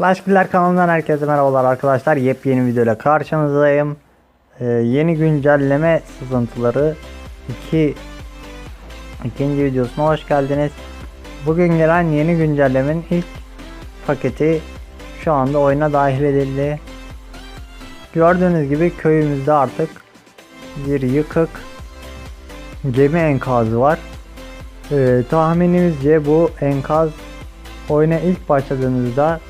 Clash Killer kanalından herkese merhabalar arkadaşlar. Yepyeni videoyla karşınızdayım. Ee, yeni güncelleme sızıntıları 2 ikinci videosuna hoş geldiniz. Bugün gelen yeni güncellemenin ilk paketi şu anda oyuna dahil edildi. Gördüğünüz gibi köyümüzde artık bir yıkık gemi enkazı var. Ee, tahminimizce bu enkaz oyuna ilk başladığınızda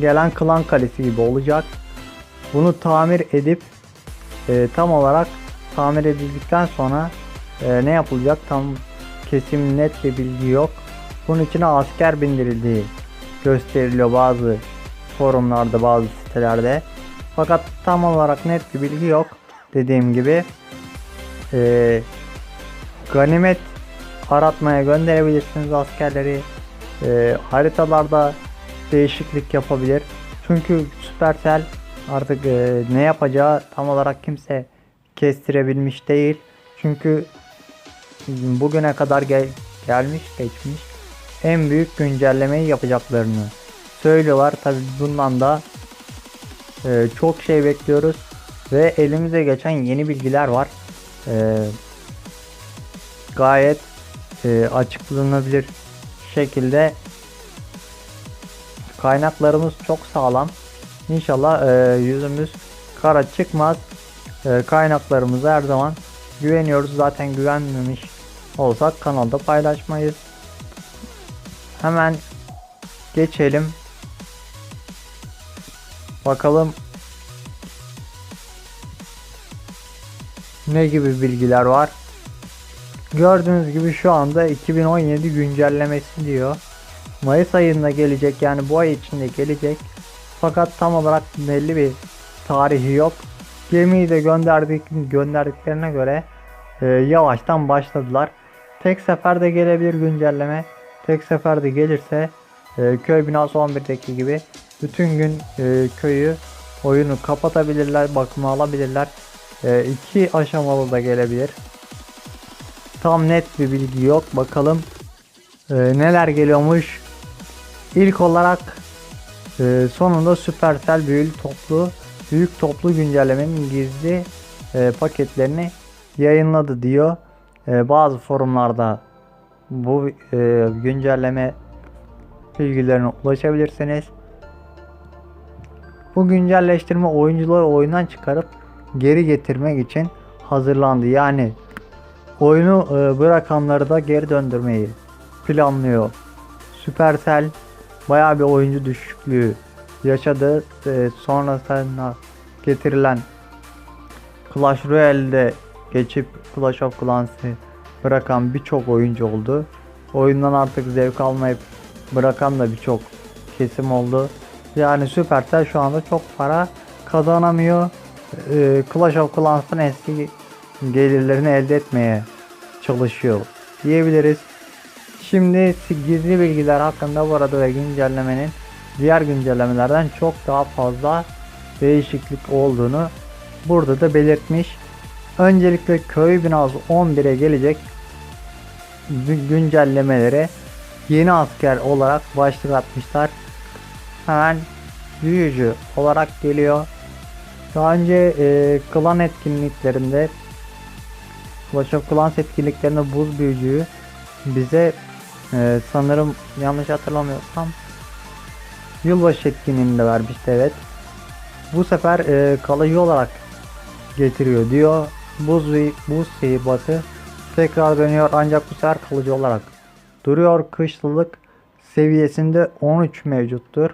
gelen klan kalesi gibi olacak. Bunu tamir edip e, tam olarak tamir edildikten sonra e, ne yapılacak tam kesim net bir bilgi yok. Bunun içine asker bindirildiği gösteriliyor bazı forumlarda bazı sitelerde. Fakat tam olarak net bir bilgi yok. Dediğim gibi e, ganimet aratmaya gönderebilirsiniz askerleri. E, haritalarda değişiklik yapabilir. Çünkü Supercell artık e, ne yapacağı tam olarak kimse kestirebilmiş değil. Çünkü bugüne kadar gel gelmiş geçmiş en büyük güncellemeyi yapacaklarını söylüyorlar. Tabi bundan da e, çok şey bekliyoruz ve elimize geçen yeni bilgiler var. E, gayet e, açıklanabilir şekilde kaynaklarımız çok sağlam. İnşallah e, yüzümüz kara çıkmaz. E, kaynaklarımıza her zaman güveniyoruz. Zaten güvenmemiş olsak kanalda paylaşmayız. Hemen geçelim. Bakalım ne gibi bilgiler var. Gördüğünüz gibi şu anda 2017 güncellemesi diyor. Mayıs ayında gelecek yani bu ay içinde gelecek. Fakat tam olarak belli bir tarihi yok. Gemiyi de gönderdik gönderdiklerine göre e, yavaştan başladılar. Tek seferde gelebilir güncelleme. Tek seferde gelirse e, köy binası 11'deki gibi bütün gün e, köyü oyunu kapatabilirler, bakıma alabilirler. E, iki aşamalı da gelebilir. Tam net bir bilgi yok. Bakalım e, neler geliyormuş. İlk olarak e, sonunda Supercell büyülü toplu büyük toplu güncellemenin gizli e, paketlerini yayınladı diyor. E, bazı forumlarda bu e, güncelleme bilgilerine ulaşabilirsiniz. Bu güncelleştirme oyuncuları oyundan çıkarıp geri getirmek için hazırlandı. Yani oyunu e, bırakanları da geri döndürmeyi planlıyor. Supercell bayağı bir oyuncu düşüklüğü yaşadı. E, sonrasında getirilen Clash Royale'de geçip Clash of Clans'ı bırakan birçok oyuncu oldu. Oyundan artık zevk almayıp bırakan da birçok kesim oldu. Yani Supercell şu anda çok para kazanamıyor. E, Clash of Clans'ın eski gelirlerini elde etmeye çalışıyor diyebiliriz. Şimdi gizli bilgiler hakkında bu arada ve güncellemenin diğer güncellemelerden çok daha fazla değişiklik olduğunu burada da belirtmiş. Öncelikle köy binası 11'e gelecek güncellemelere yeni asker olarak başlık atmışlar. Hemen büyücü olarak geliyor. Daha önce e, klan etkinliklerinde Clash of Clans etkinliklerinde buz büyücüyü bize e, sanırım yanlış hatırlamıyorsam yılbaşı etkinliğinde vermişti evet. Bu sefer e, kalıcı olarak getiriyor diyor. Buz, buz batı tekrar dönüyor ancak bu sefer kalıcı olarak duruyor. Kışlılık seviyesinde 13 mevcuttur.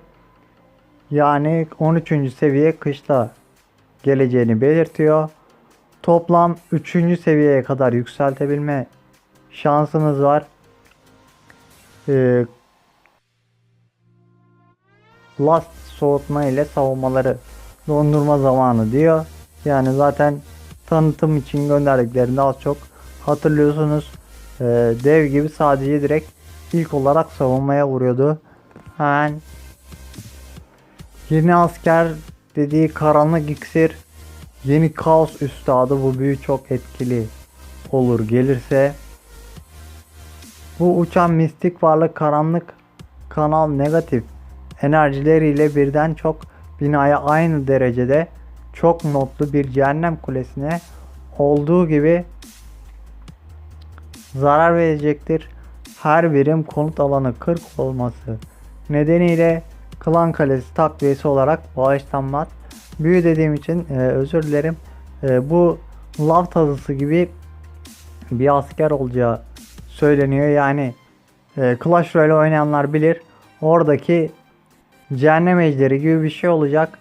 Yani 13. seviye kışta geleceğini belirtiyor. Toplam 3. seviyeye kadar yükseltebilme şansımız var. Ee, last soğutma ile savunmaları dondurma zamanı diyor. Yani zaten tanıtım için gönderdiklerinde az çok hatırlıyorsunuz. Ee, dev gibi sadece direkt ilk olarak savunmaya vuruyordu. Hemen yeni asker dediği karanlık iksir yeni kaos üstadı bu büyü çok etkili olur gelirse bu uçan mistik varlık karanlık kanal negatif enerjileriyle birden çok binaya aynı derecede çok notlu bir cehennem kulesine olduğu gibi zarar verecektir. Her birim konut alanı 40 olması nedeniyle Klan Kalesi takviyesi olarak bağışlanmaz. Büyü dediğim için e, özür dilerim. E, bu lav tazısı gibi bir asker olacağı söyleniyor. Yani e, Clash Royale oynayanlar bilir. Oradaki cehennem ejderi gibi bir şey olacak.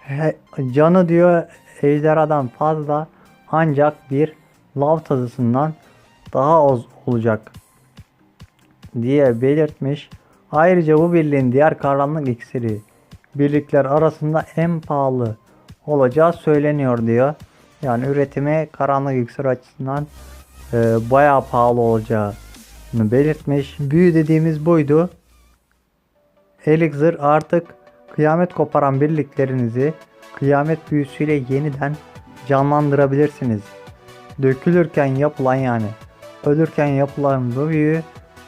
He- canı diyor ejderhadan fazla ancak bir lav tazısından daha az olacak diye belirtmiş. Ayrıca bu birliğin diğer karanlık iksiri birlikler arasında en pahalı olacağı söyleniyor diyor. Yani üretimi karanlık iksir açısından e, bayağı pahalı olacağını belirtmiş. Büyü dediğimiz buydu. Elixir artık kıyamet koparan birliklerinizi kıyamet büyüsüyle yeniden canlandırabilirsiniz. Dökülürken yapılan yani ölürken yapılan bu büyü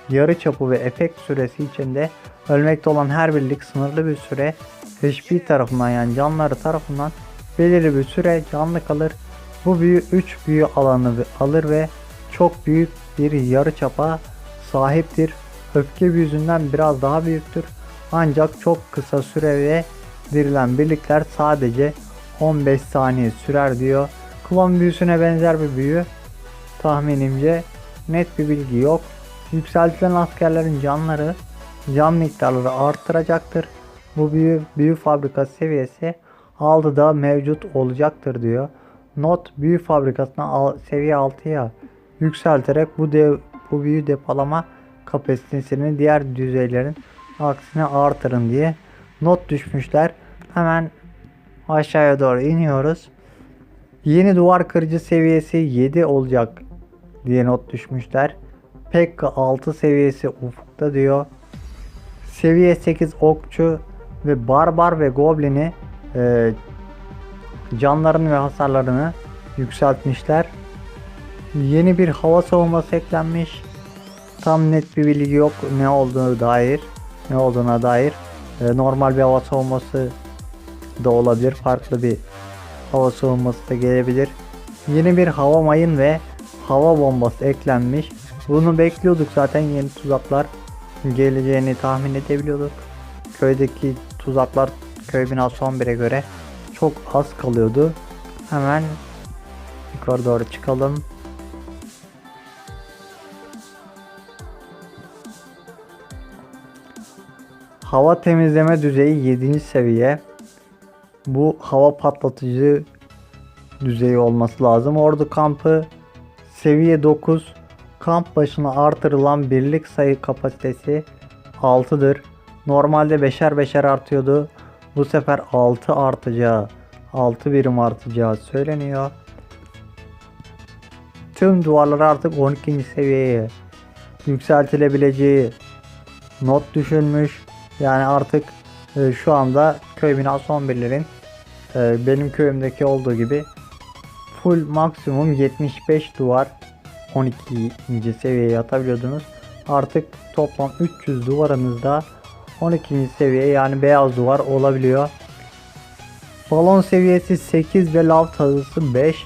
yarı çapı ve efekt süresi içinde ölmekte olan her birlik sınırlı bir süre HP tarafından yani canları tarafından belirli bir süre canlı kalır. Bu büyü 3 büyü alanı alır ve çok büyük bir yarı çapa sahiptir. Öfke büyüsünden biraz daha büyüktür. Ancak çok kısa sürede dirilen birlikler sadece 15 saniye sürer diyor. Klon büyüsüne benzer bir büyü. Tahminimce net bir bilgi yok. Yükseltilen askerlerin canları can miktarları arttıracaktır. Bu büyü, büyü fabrikası seviyesi 6'da mevcut olacaktır diyor. Not büyü fabrikasına al- seviye 6'ya yükselterek bu dev, bu büyü depolama kapasitesini diğer düzeylerin aksine artırın diye not düşmüşler. Hemen aşağıya doğru iniyoruz. Yeni duvar kırıcı seviyesi 7 olacak diye not düşmüşler. Pekka 6 seviyesi ufukta diyor. Seviye 8 okçu ve barbar ve goblini e, canlarını ve hasarlarını yükseltmişler. Yeni bir hava savunması eklenmiş. Tam net bir bilgi yok ne olduğunu dair, ne olduğuna dair. E, normal bir hava savunması da olabilir. Farklı bir hava savunması da gelebilir. Yeni bir hava mayın ve hava bombası eklenmiş. Bunu bekliyorduk zaten yeni tuzaklar geleceğini tahmin edebiliyorduk. Köydeki tuzaklar köy binası 11'e göre çok az kalıyordu. Hemen yukarı doğru çıkalım. Hava temizleme düzeyi 7. seviye. Bu hava patlatıcı düzeyi olması lazım. Ordu kampı seviye 9. Kamp başına artırılan birlik sayı kapasitesi 6'dır. Normalde beşer beşer artıyordu. Bu sefer 6 artacağı, 6 birim artacağı söyleniyor. Tüm duvarlar artık 12. seviyeye yükseltilebileceği not düşülmüş. Yani artık e, şu anda köy binası 11'lerin e, benim köyümdeki olduğu gibi full maksimum 75 duvar 12. seviyeye atabiliyordunuz. Artık toplam 300 duvarınızda 12. seviye yani beyaz duvar olabiliyor. Balon seviyesi 8 ve lav tazısı 5.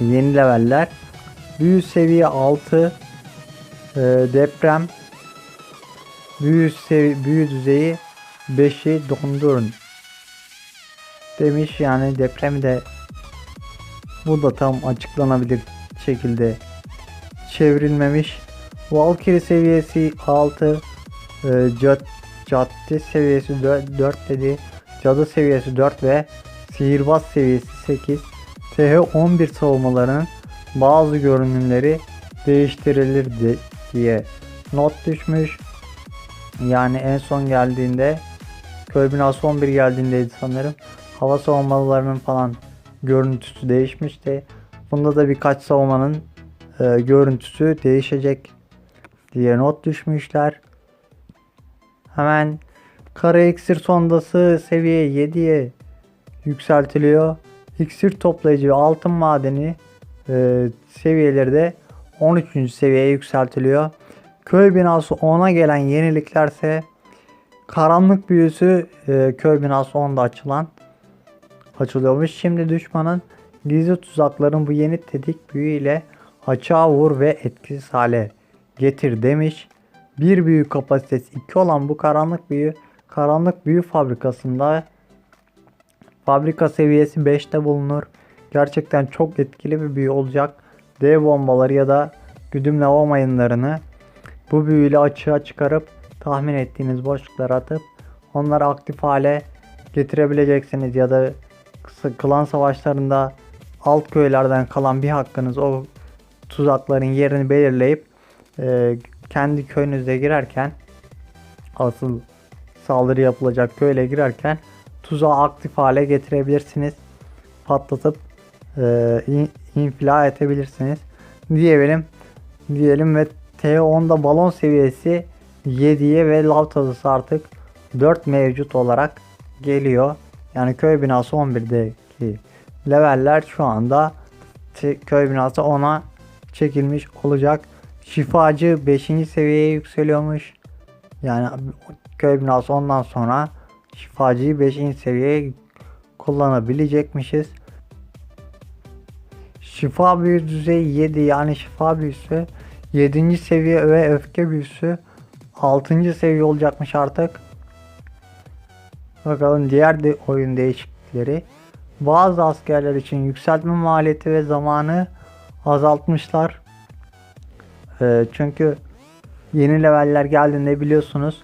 Yeni leveller. Büyü seviye 6. Ee, deprem. Büyü, büyü düzeyi 5'i dondurun. Demiş yani depremi de bu da tam açıklanabilir şekilde çevrilmemiş. Valkyrie seviyesi 6. E, cad, cadde seviyesi 4, 4 dedi. Cadı seviyesi 4 ve sihirbaz seviyesi 8. TH 11 savunmalarının bazı görünümleri değiştirilir de, diye not düşmüş. Yani en son geldiğinde köy binası 11 geldiğindeydi sanırım. Hava savunmalarının falan görüntüsü değişmişti. Bunda da birkaç savunmanın e, görüntüsü değişecek diye not düşmüşler. Hemen kara iksir sondası seviye 7'ye yükseltiliyor. İksir toplayıcı ve altın madeni e, seviyeleri de 13. seviyeye yükseltiliyor. Köy binası 10'a gelen yeniliklerse Karanlık büyüsü e, köy binası 10'da açılan açılıyormuş. Şimdi düşmanın gizli tuzakların bu yeni tetik büyü ile açığa vur ve etkisiz hale getir demiş. Bir büyü kapasitesi 2 olan bu karanlık büyü karanlık büyü fabrikasında fabrika seviyesi 5'te bulunur. Gerçekten çok etkili bir büyü olacak. Dev bombaları ya da güdüm lava mayınlarını bu büyüyle açığa çıkarıp tahmin ettiğiniz boşluklara atıp onları aktif hale getirebileceksiniz ya da klan savaşlarında alt köylerden kalan bir hakkınız o tuzakların yerini belirleyip e, kendi köyünüze girerken asıl saldırı yapılacak köyle girerken tuzağı aktif hale getirebilirsiniz. Patlatıp e, in- infila edebilirsiniz. Diyelim diyelim ve T10'da balon seviyesi 7'ye ve lav artık 4 mevcut olarak geliyor. Yani köy binası 11'deki leveller şu anda köy binası 10'a çekilmiş olacak. Şifacı 5. seviyeye yükseliyormuş. Yani köy binası ondan sonra şifacıyı 5. seviyeye kullanabilecekmişiz. Şifa büyü düzeyi 7 yani şifa büyüsü 7. seviye ve öfke büyüsü 6. seviye olacakmış artık. Bakalım diğer de oyun değişiklikleri. Bazı askerler için yükseltme maliyeti ve zamanı azaltmışlar. Ee, çünkü yeni leveller geldiğinde biliyorsunuz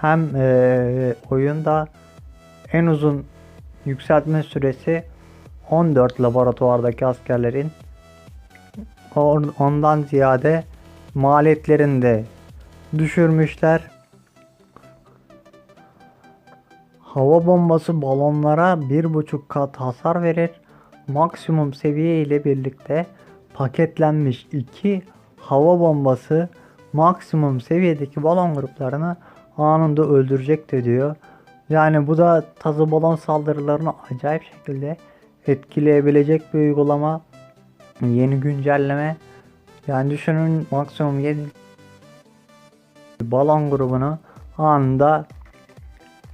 hem ee, oyunda en uzun yükseltme süresi 14 laboratuvardaki askerlerin ondan ziyade maliyetlerini de düşürmüşler. Hava bombası balonlara bir buçuk kat hasar verir. Maksimum seviye ile birlikte paketlenmiş iki hava bombası maksimum seviyedeki balon gruplarını anında öldürecektir diyor. Yani bu da tazı balon saldırılarını acayip şekilde etkileyebilecek bir uygulama. Yeni güncelleme. Yani düşünün maksimum 7 balon grubunu anında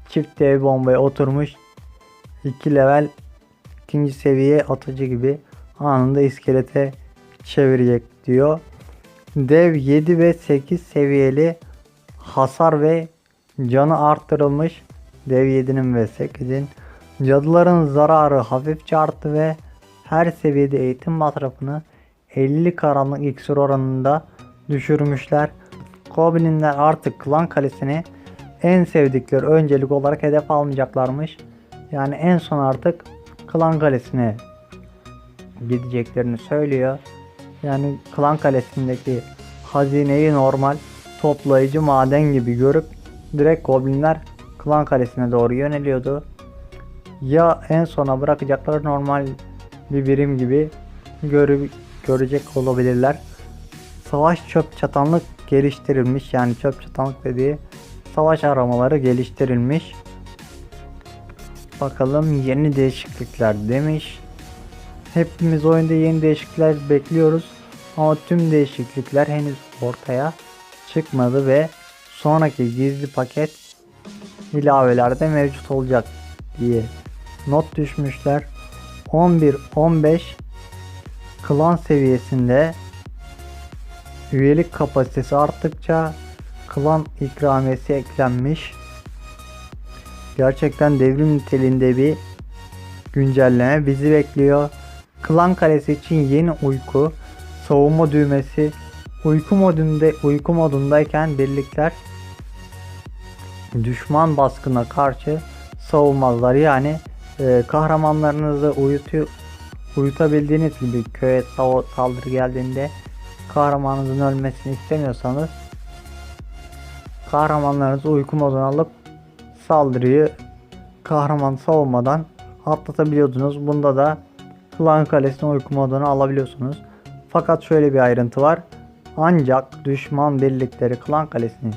çift dev bombaya oturmuş 2 level ikinci seviye atıcı gibi anında iskelete çevirecek diyor. Dev 7 ve 8 seviyeli hasar ve canı arttırılmış. Dev 7'nin ve 8'in cadıların zararı hafifçe arttı ve her seviyede eğitim masrafını 50 karanlık iksir oranında düşürmüşler. Goblinler artık klan kalesini en sevdikleri öncelik olarak hedef almayacaklarmış. Yani en son artık klan kalesine gideceklerini söylüyor. Yani klan kalesindeki hazineyi normal toplayıcı maden gibi görüp direkt goblinler klan kalesine doğru yöneliyordu. Ya en sona bırakacakları normal bir birim gibi görü görecek olabilirler. Savaş çöp çatanlık geliştirilmiş yani çöp çatanlık dediği savaş aramaları geliştirilmiş. Bakalım yeni değişiklikler demiş. Hepimiz oyunda yeni değişiklikler bekliyoruz. Ama tüm değişiklikler henüz ortaya çıkmadı ve sonraki gizli paket ilavelerde mevcut olacak diye not düşmüşler. 11-15 klan seviyesinde üyelik kapasitesi arttıkça klan ikramiyesi eklenmiş. Gerçekten devrim niteliğinde bir güncelleme bizi bekliyor. Klan kalesi için yeni uyku, savunma düğmesi, uyku modunda uyku modundayken birlikler düşman baskına karşı savunmazlar. Yani e, kahramanlarınızı uyutu, uyutabildiğiniz gibi köye sa- saldırı geldiğinde kahramanınızın ölmesini istemiyorsanız kahramanlarınızı uyku moduna alıp saldırıyı kahraman savunmadan atlatabiliyordunuz. Bunda da klan kalesini uyku moduna alabiliyorsunuz. Fakat şöyle bir ayrıntı var. Ancak düşman birlikleri klan kalesini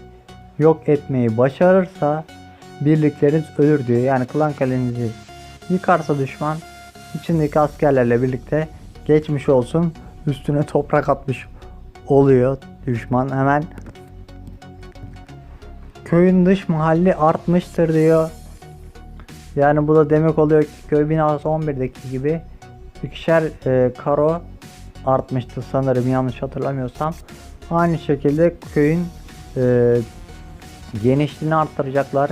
yok etmeyi başarırsa birlikleriniz ölür diyor. Yani klan kalenizi yıkarsa düşman içindeki askerlerle birlikte geçmiş olsun üstüne toprak atmış oluyor düşman hemen köyün dış mahalli artmıştır diyor. Yani bu da demek oluyor ki köy binası 11'deki gibi ikişer e, karo artmıştı sanırım yanlış hatırlamıyorsam. Aynı şekilde köyün e, genişliğini arttıracaklar.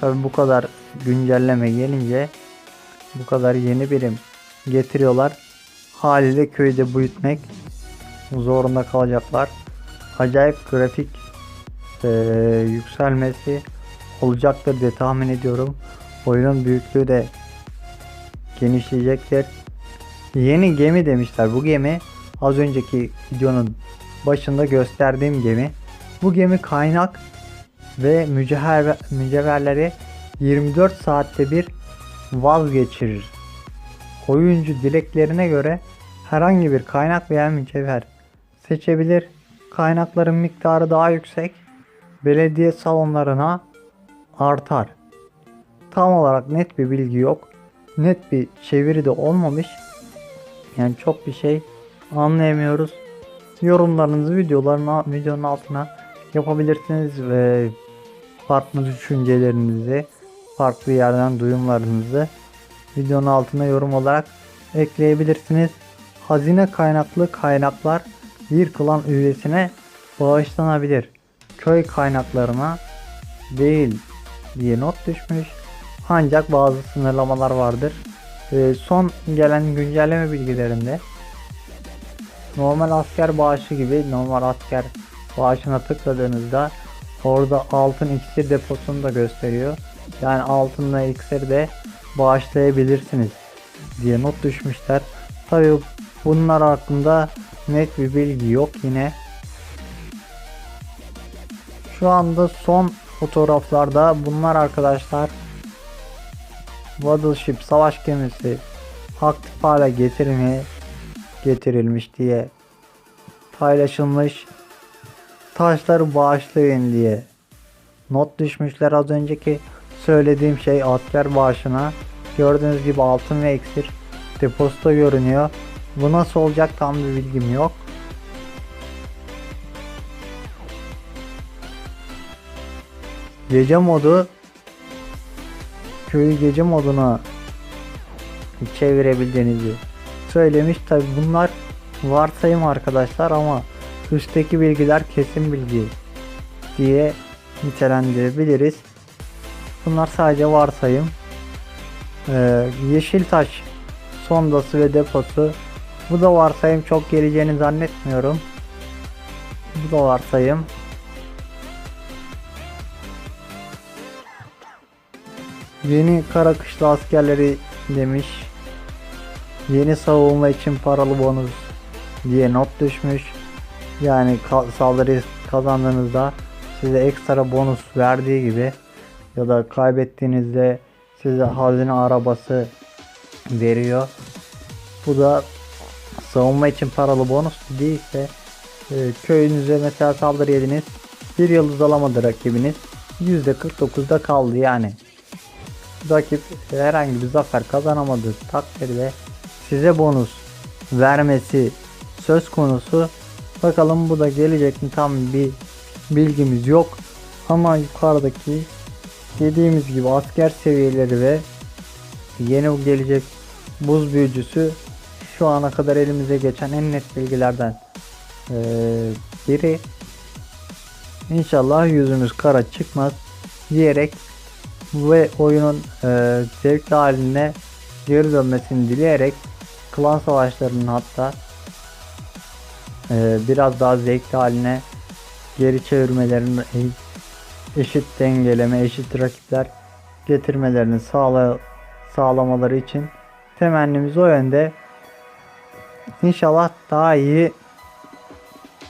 Tabi bu kadar güncelleme gelince bu kadar yeni birim getiriyorlar. Haliyle köyde büyütmek zorunda kalacaklar. Acayip grafik e, yükselmesi olacaktır diye tahmin ediyorum. Oyunun büyüklüğü de genişleyecektir. Yeni gemi demişler. Bu gemi az önceki videonun başında gösterdiğim gemi. Bu gemi kaynak ve mücevher, mücevherleri 24 saatte bir vazgeçirir. Oyuncu dileklerine göre herhangi bir kaynak veya mücevher seçebilir. Kaynakların miktarı daha yüksek. Belediye salonlarına artar. Tam olarak net bir bilgi yok. Net bir çeviri de olmamış. Yani çok bir şey anlayamıyoruz. Yorumlarınızı videolarına videonun altına yapabilirsiniz ve farklı düşüncelerinizi, farklı yerden duyumlarınızı videonun altına yorum olarak ekleyebilirsiniz. Hazine kaynaklı kaynaklar bir klan üyesine bağışlanabilir. Köy kaynaklarına değil diye not düşmüş. Ancak bazı sınırlamalar vardır. Ee, son gelen güncelleme bilgilerinde normal asker bağışı gibi normal asker bağışına tıkladığınızda orada altın iksir deposunu da gösteriyor. Yani altınla iksir de bağışlayabilirsiniz diye not düşmüşler. Tabi bunlar hakkında net bir bilgi yok yine. Şu anda son fotoğraflarda bunlar arkadaşlar Battleship savaş gemisi aktif hale getirilme, getirilmiş diye paylaşılmış taşları bağışlayın diye not düşmüşler az önceki söylediğim şey asker bağışına gördüğünüz gibi altın ve iksir deposta görünüyor. Bu nasıl olacak tam bir bilgim yok. Gece modu köyü gece moduna çevirebildiğinizi söylemiş. Tabi bunlar varsayım arkadaşlar ama üstteki bilgiler kesin bilgi diye nitelendirebiliriz. Bunlar sadece varsayım. Ee, yeşil taş sondası ve deposu. Bu da varsayım çok geleceğini zannetmiyorum. Bu da varsayım. Yeni kara kışla askerleri demiş. Yeni savunma için paralı bonus diye not düşmüş. Yani saldırı kazandığınızda size ekstra bonus verdiği gibi ya da kaybettiğinizde size hazine arabası veriyor. Bu da savunma için paralı bonus değilse e, köyünüze mesela saldırı yediniz. Bir yıldız alamadı rakibiniz. %49'da kaldı yani. Rakip herhangi bir zafer kazanamadığı takdirde size bonus vermesi söz konusu. Bakalım bu da gelecek mi tam bir bilgimiz yok. Ama yukarıdaki dediğimiz gibi asker seviyeleri ve yeni gelecek buz büyücüsü şu ana kadar elimize geçen en net bilgilerden biri. İnşallah yüzümüz kara çıkmaz diyerek ve oyunun e, zevkli haline geri dönmesini dileyerek klan savaşlarının hatta biraz daha zevkli haline geri çevirmelerini eşit dengeleme, eşit rakipler getirmelerini sağla sağlamaları için temennimiz o yönde. İnşallah daha iyi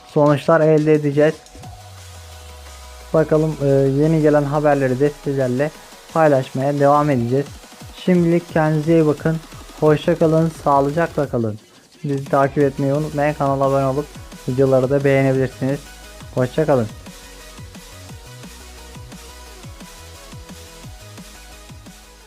sonuçlar elde edeceğiz. Bakalım e, yeni gelen haberleri de sizlerle paylaşmaya devam edeceğiz. Şimdilik kendinize iyi bakın. Hoşça kalın, sağlıcakla kalın. Bizi takip etmeyi unutmayın. Kanala abone olup videoları da beğenebilirsiniz. Hoşça kalın.